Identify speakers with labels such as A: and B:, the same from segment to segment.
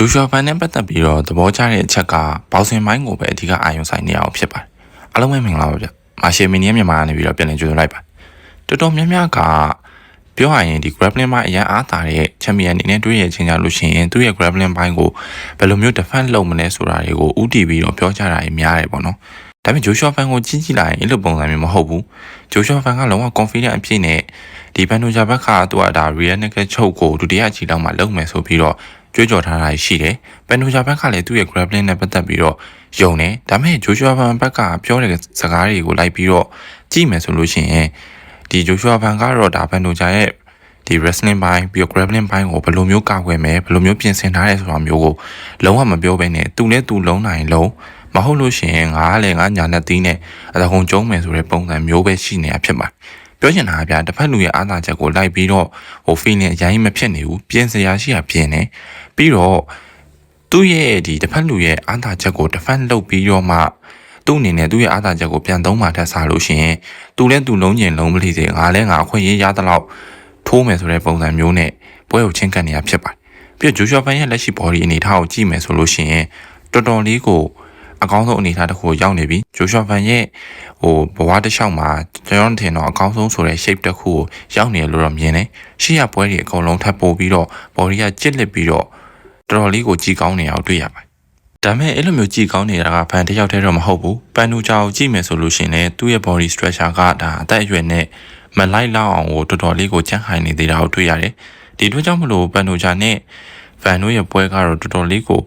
A: ဂျိုရှွာဖန်နဲ့ပတ်သက်ပြီးတော့သဘောကျတဲ့အချက်ကဘောက်ဆင်မိုင်းကိုပဲအဓိကအာရုံစိုက်နေအောင်ဖြစ်ပါတယ်အားလုံးပဲမင်္ဂလာပါဗျမာရှယ်မီနီယမ်မြန်မာကနေပြီးတော့ပြန်လည်ကြိုဆိုလိုက်ပါတော်တော်များများကပြောရရင်ဒီ grappling ပိုင်းအရင်အားတာတဲ့ champion အနေနဲ့တွေ့ရချင်းကြလို့ရှိရင်သူ့ရဲ့ grappling ပိုင်းကိုဘယ်လိုမျိုး defend လုပ်မလဲဆိုတာတွေကိုဥတီပြီးတော့ပြောကြတာများတယ်ပေါ့နော်ဒါပေမဲ့ဂျိုရှွာဖန်ကိုကြီးကြည့်လိုက်ရင်အဲ့လိုပုံစံမျိုးမဟုတ်ဘူးဂျိုရှွာဖန်ကလုံးဝ confident အပြည့်နဲ့ဒီဘန်ဒိုဂျာဘက်ကသူကဒါ real naked ချုပ်ကိုဒုတိယချီလောက်မှလုံမယ်ဆိုပြီးတော့ ကြွေးကြော်ထားတာရှိတယ်ဘန်ဒိုဂျာဘက်ကလည်းသူ့ရဲ့ grappling နဲ့ပတ်သက်ပြီးတော့ယုံတယ်ဒါပေမဲ့ဂျိုရှွာဖန်ဘက်ကပြောတဲ့စကားတွေကိုလိုက်ပြီးတော့ကြည့်မယ်ဆိုလို့ရှိရင်ဒီဂျိုရှွာဖန်ကတော့ဒါဘန်ဒိုဂျာရဲ့ဒီ wrestling ဘိုင်းပြီးတော့ grappling ဘိုင်းကိုဘယ်လိုမျိုးကာကွယ်မယ်ဘယ်လိုမျိုးပြင်ဆင်ထားလဲဆိုတာမျိုးကိုလုံးဝမပြောဘဲနဲ့သူနဲ့သူလုံးနိုင်လုံးမဟုတ်လို့ရှိရင်ငါကလည်းငါညာနဲ့တီးနဲ့အတကုံကျုံးမယ်ဆိုတဲ့ပုံစံမျိုးပဲရှိနေတာဖြစ်ပါတယ် ပြောချင်တာကဗျာတစ်ဖက်လူရဲ့အားသာချက်ကိုလိုက်ပြီးတော့ဟို feeling အရင်မဖြစ်နေဘူးပြင်စရာရှိတာပြင်နေပြီးတော့သူ့ရဲ့ဒီတစ်ဖက်လူရဲ့အားသာချက်ကို defend လုပ်ပြီးတော့မှသူ့အနေနဲ့သူ့ရဲ့အားသာချက်ကိုပြန်သုံးမှထက်စားလို့ရှိရင်သူလည်းသူလုံးကျင်လုံးမလိစေငါလည်းငါအခွင့်အရေးရသလောက်ထိုးမယ်ဆိုတဲ့ပုံစံမျိုးနဲ့ပွဲကိုချင်းကန်နေတာဖြစ်ပါတယ်ပြီးတော့ဂျိုရှွာဖန်ရဲ့လက်ရှိ body အနေထားကိုကြည့်မယ်ဆိုလို့ရှိရင်တော်တော်လေးကို အကောင်းဆုံးအနေအထားတစ်ခုရောက်နေပြီဂျိုရှွာဖန်ရဲ့ဟိုဘဝတစ်လျှောက်မှာကျွန်တော်ထင်တော့အကောင်းဆုံးဆိုတဲ့ shape တစ်ခုကိုရောက်နေတယ်လို့တော့မြင်တယ်ရှေ့ရပွဲတွေအကုန်လုံးထပ်ပို့ပြီးတော့ body ကကြစ်လက်ပြီးတော့တော်တော်လေးကိုကြည်ကောင်းနေအောင်တွေ့ရပါတယ်ဒါမဲ့အဲ့လိုမျိုးကြည်ကောင်းနေတာကဖန်တစ်ယောက်တည်းတော့မဟုတ်ဘူးပန်နူချာကိုကြည့်မယ်ဆိုလို့ရှိရင်လည်းသူ့ရဲ့ body structure ကဒါအသက်အရွယ်နဲ့မလိုက်လောက်အောင်ကိုတော်တော်လေးကိုကြန့်ခိုင်နေသေးတာကိုတွေ့ရတယ်ဒီတို့ကြောင့်မလို့ပန်နူချာနဲ့ဖန်တို့ရဲ့ပွဲကတော့တော်တော်လေးကို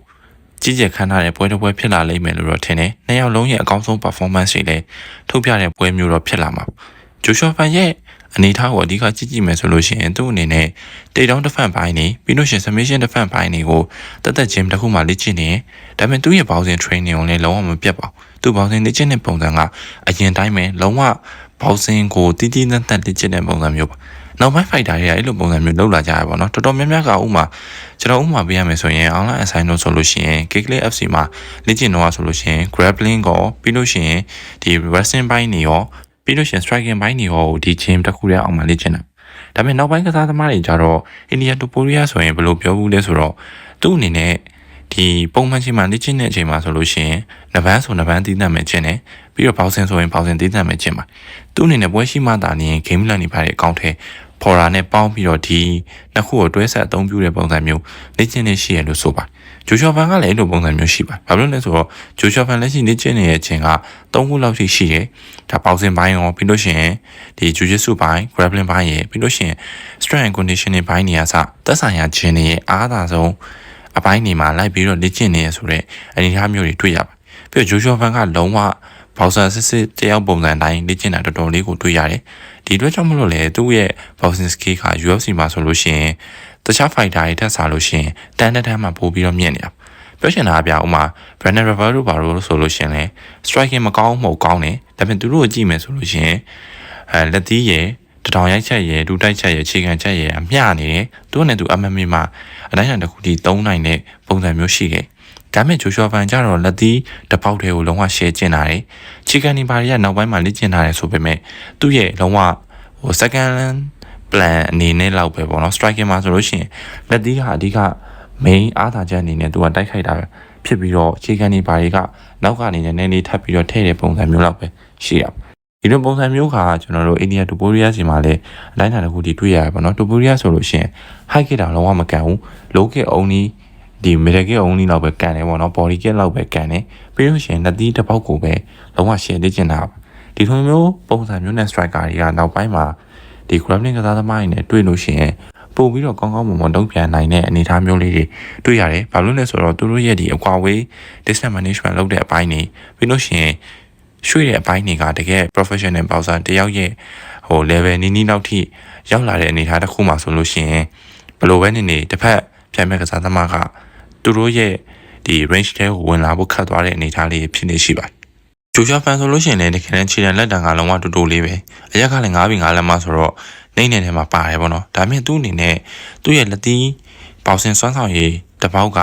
A: ကြီးကျယ်ခမ်းနားတဲ့ပွဲတစ်ပွဲဖြစ်လာလိမ့်မယ်လို့တော့ထင်တယ်။နှစ်ယောက်လုံးရဲ့အကောင်းဆုံး performance တွေလည်းထုတ်ပြတဲ့ပွဲမျိုးတော့ဖြစ်လာမှာ။ဂျိုရှောဖန်ရဲ့အနေထားကိုအဓိကကြည့်ကြည့်မယ်ဆိုလို့ရှိရင်သူ့အနေနဲ့တေတောင်းတစ်ဖက်ပိုင်းနေပြီးလို့ရှိရင် submission တစ်ဖက်ပိုင်းတွေကိုတက်တက်ချင်းတစ်ခုမှလေ့ကျင့်နေဒါပေမဲ့သူ့ရဲ့ bouncing training ကိုလည်းလုံးဝမပြတ်ပါဘူး။သူ bouncing လေ့ကျင့်တဲ့ပုံစံကအရင်တိုင်းပဲလုံးဝ bouncing ကိုတီးတီးတန်းတန်းလေ့ကျင့်တဲ့ပုံစံမျိုးပါ။ နောက်ပိုင်း fighter တွေကအဲ့လိုပုံစံမျိုးလုပ်လာကြရပါတော့တော်တော်များများကဥမာကျွန်တော်ဥမာပေးရမယ်ဆိုရင် online assign လို့ဆိုလို့ရှိရင် Kickly FC မှာလေ့ကျင့်တော့ဆိုလို့ရှိရင် grappling ကိုပြီးလို့ရှိရင်ဒီ wrestling ဘိုင်းတွေရောပြီးလို့ရှိရင် striking ဘိုင်းတွေရောဒီ gym တစ်ခုတည်းအောင်မှလေ့ကျင့်တာဒါပေမဲ့နောက်ပိုင်းကစားသမားတွေကြတော့ India Topuria ဆိုရင်ဘယ်လိုပြောဘူးလဲဆိုတော့သူ့အနေနဲ့ ဒီပုံမှန်ချိန်မှာလေ့ကျင့်တဲ့အချိန်မှာဆိုလို့ရှိရင်နဗန်းဆိုနဗန်းတည်တတ်မယ်ကျင့်တယ်ပြီးတော့ဘောက်ဆင်ဆိုရင်ဘောက်ဆင်တည်တတ်မယ်ကျင့်ပါသူ့အနေနဲ့ပွဲရှိမှသာနေရင် game plan တွေပါတဲ့အကောင့်ထဲဖော်ရာနဲ့ပေါင်းပြီးတော့ဒီနှစ်ခုကိုတွဲဆက်အသုံးပြုတဲ့ပုံစံမျိုးလေ့ကျင့်နေရှိရလို့ဆိုပါဂျိုရှော်ဖန်ကလည်းအဲ့လိုပုံစံမျိုးရှိပါဘာလို့လဲဆိုတော့ဂျိုရှော်ဖန်လက်ရှိလေ့ကျင့်နေတဲ့အချိန်က3ခုလောက်ရှိရှိတယ်ဒါပေါက်စင်ပိုင်းရောပြီးလို့ရှိရင်ဒီဂျူဂျစ်စုပိုင်း grappling ပိုင်းရယ်ပြီးလို့ရှိရင် strength and conditioning ပိုင်းနေရာစသက်ဆိုင်ရာဂျင်တွေရဲ့အားသာဆုံး အပိုင်းနေမှာလိုက်ပြီးတော့လေ့ကျင့်နေရဆိုတဲ့အနေအထားမျိုးတွေတွေ့ရပါပြီးတော့ဂျိုရှော်ဖန်ကလုံးဝဘောက်ဆာစစ်စစ်တယောက်ပုံစံတိုင်းလေ့ကျင့်တာတော်တော်လေးကိုတွေ့ရတယ်ဒီအတွက်ကြောင့်မလို့လေသူ့ရဲ့ boxing skill က UFC မှာဆိုလို့ရှိရင်တခြား fighter တွေထက်စားလို့ရှိရင်တန်းတန်းမှပို့ပြီးတော့မြင့်နေတာပြောချင်တာကဗျာဥမာ Brandon Roberto ဘာလို့ဆိုလို့ရှိရင်လေ striking မကောင်းမဟုတ်ကောင်းတယ်ဒါပေမဲ့သူတို့ကိုကြည့်မယ်ဆိုလို့ရှိရင်အဲလက်သီးရယ် တထောင်ရိုက်ချက်ရယ်ဒူတိုက်ချက်ရယ်ခြေခံချက်ရယ်အမျှနေတယ်သူကနဲ့သူ MMA မှာအတိုင်းအတာတစ်ခုထိသုံးနိုင်တဲ့ပုံစံမျိုးရှိတယ်ဒါမဲ့ဂျိုရှွာဖန်ကြတော့လက်သီးတပေါက်တွေကိုလုံးဝ share ကျင်တာတယ်ချီကန်နီပါရီကနောက်ပိုင်းမှာလေ့ကျင့်ထားတယ်ဆိုပေမဲ့သူ့ရဲ့လုံးဝဟို second plan အနေနဲ့လောက်ပဲပေါ့နော် striking မှာဆိုလို့ရှိရင်လက်သီးကအဓိက main အားသာချက်အနေနဲ့သူကတိုက်ခိုက်တာဖြစ်ပြီးတော့ချီကန်နီပါရီကနောက်ကနေနည်းနည်းလေးထပ်ပြီးတော့ထည့်တဲ့ပုံစံမျိုးလောက်ပဲရှိရပါ ဒီလိုပုံစံမျိုးကကျွန်တော်တို့အိန္ဒိယတူပိုရီးယားစီမှာလည်းအတိုင်းအတာတစ်ခုတည်းတွေ့ရပါတော့တူပိုရီးယားဆိုလို့ရှိရင် high kick တာလုံးဝမကန်ဘူး low kick only ဒီ middle kick only လောက်ပဲကန်တယ်ပေါ့နော် body kick လောက်ပဲကန်တယ်ပြီးလို့ရှိရင်လက်သီးတစ်ပေါက်ကိုပဲလုံးဝရှယ်လေ့ကျင့်တာဒီလိုမျိုးပုံစံမျိုးနဲ့ striker တွေကနောက်ပိုင်းမှာဒီ grappling ကစားသမားတွေနဲ့တွေ့လို့ရှိရင်ပို့ပြီးတော့ကောင်းကောင်းမွန်မွန်တုံ့ပြန်နိုင်တဲ့အနေအထားမျိုးလေးတွေတွေ့ရတယ်။ဘာလို့လဲဆိုတော့သူတို့ရဲ့ဒီအကွာဝေး distance management လုပ်တဲ့အပိုင်းတွေပြီးလို့ရှိရင် ရွှေ့တဲ့အပိုင်းတွေကတကယ် professional boxer တယောက်ရဲ့ဟို level နီးနီးလောက်ထိရောက်လာတဲ့အနေအထားတစ်ခုမှဆိုလို့ရှိရင်ဘယ်လိုပဲနေနေတစ်ဖက်ပြန်မဲ့ကစားသမားကသူတို့ရဲ့ဒီ range ထဲကိုဝင်လာဖို့ခတ်သွားတဲ့အနေအထားလေးဖြစ်နေရှိပါတယ်။ဂျိုရှာဖန်ဆိုလို့ရှိရင်လည်းတကယ်တမ်းခြေတံလက်တံကလုံးဝတူတူလေးပဲ။အရက်ကလည်း9ပြီး9လက်မဆိုတော့နေနေထဲမှာပါတယ်ပေါ့နော်။ဒါပေမဲ့သူ့အနေနဲ့သူ့ရဲ့လက်သီးပေါစင်စွမ်းဆောင်ရည်တပေါက်က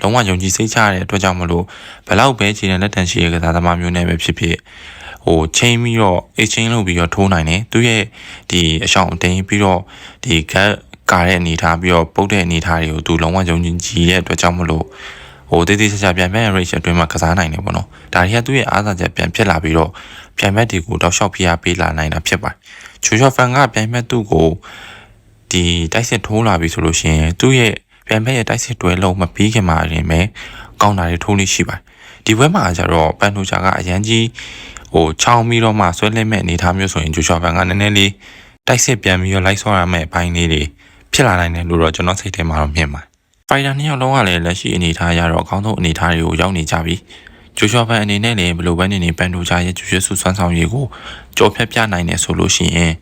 A: လုံးဝယုံကြည်စိတ်ချရတဲ့အတွက်ကြောင့်မလို့ဘလောက်ပဲခြေတံလက်တံရှိရကစားသမားမျိုးနဲ့ပဲဖြစ်ဖြစ်ဟိုချိန်ပြီးတော့ exchange လုပ်ပြီးတော့ထိုးနိုင်တယ်။သူ့ရဲ့ဒီအရှောင်အတင်းပြီးတော့ဒီ gap ကာတဲ့အနေထားပြီးတော့ပုတ်တဲ့အနေထားတွေကိုသူလုံးဝယုံကြည်ကြည်တဲ့အတွက်ကြောင့်မလို့ဟိုတေးသေးချာချာပြန်ပြန် race အတွင်းမှာကစားနိုင်တယ်ပေါ့နော်ဒါတွေကသူ့ရဲ့အားသာချက်ပြန်ဖြစ်လာပြီးတော့ပြန်မဲ့တွေကိုတောက်လျှောက်ဖိအားပေးလာနိုင်တာဖြစ်ပါတယ်ချူချောဖန်ကပြန်မဲ့သူ့ကိုဒီတိုက်စစ်ထိုးလာပြီဆိုလို့ရှိရင်သူ့ရဲ့ ပြန်မဲ့ရဲ့တိုက်စစ်တွဲလုံးမပြီးခင်မှာရင်ပဲကောင်းတာတွေထိုးလို့ရှိပါတယ်ဒီဘက်မှာကျတော့ပန်နိုချာကအရန်ကြီးဟိုချောင်းပြီးတော့မှဆွဲလက်မဲ့အနေထားမျိုးဆိုရင်ချူချောဖန်ကနည်းနည်းလေးတိုက်စစ်ပြန်ပြီးတော့လိုက်ဆော့ရမယ့်အပိုင်းလေးတွေဖြစ်လာနိုင်တယ်လို့တော့ကျွန်တော်စိတ်ထဲမှာတော့မြင်ပါတယ်။ဖိုင်တာနှစ်ယောက်လုံးကလည်းလက်ရှိအနေအထားရတော့အကောင်းဆုံးအနေအထားတွေကိုရောက်နေကြပြီ။ဂျိုရှော့ဖန်အနေနဲ့လည်းဘယ်လိုပဲနေနေပန်တိုချာရဲ့ဂျူရှေဆူဆွမ်းဆောင်ရည်ကိုကြော်ဖြတ်ပြနိုင်တယ်ဆိုလို့ရှိရင်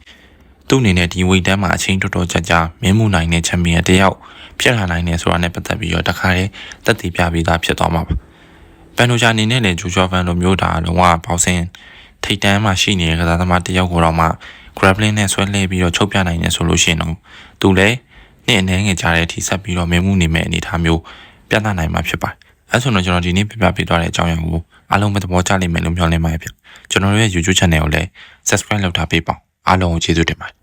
A: သူ့အနေနဲ့ဒီဝိတ်တန်းမှာအချိန်တော်တော်ကြာကြာမင်းမှုနိုင်တဲ့ချန်ပီယံတစ်ယောက် ဖြစ်လာနိုင်တယ်ဆိုတာနဲ့ပတ်သက်ပြီးတော့တခါတည်းတက်တည်ပြပြီးသားဖြစ်သွားမှာပါ။ပန်တိုချာအနေနဲ့လည်းဂျိုရှော့ဖန်လိုမျိုးဒါလုံးဝပေါင်းစင်ထိတ်တန်းမှာရှိနေတဲ့ကစားသမားတစ်ယောက်ကိုတော့မှ grappling နဲ့ဆွဲလှည့်ပြီးတော့ချုပ်ပြနိုင်တယ်ဆိုလို့ရှိရင်တော့သူလည်းနေ့အနေငယ်ကြားတဲ့အထိဆက်ပြီးတော့မင်းမှုနေမဲ့အနေအထားမျိုးပြသနိုင်မှာဖြစ်ပါတယ်။အဲဆိုတော့ကျွန်တော်ဒီနေ့ပြပြပေးသွားတဲ့အကြောင်းအရာကိုအားလုံးပဲသဘောကျလိမ့်မယ်လို့မျှော်လင့်ပါတယ်ဗျ။ကျွန်တော်တို့ရဲ့ YouTube channel ကိုလည်း subscribe လုပ်ထားပေးပါဦး။အားလုံးကိုကျေးဇူးတင်ပါတယ်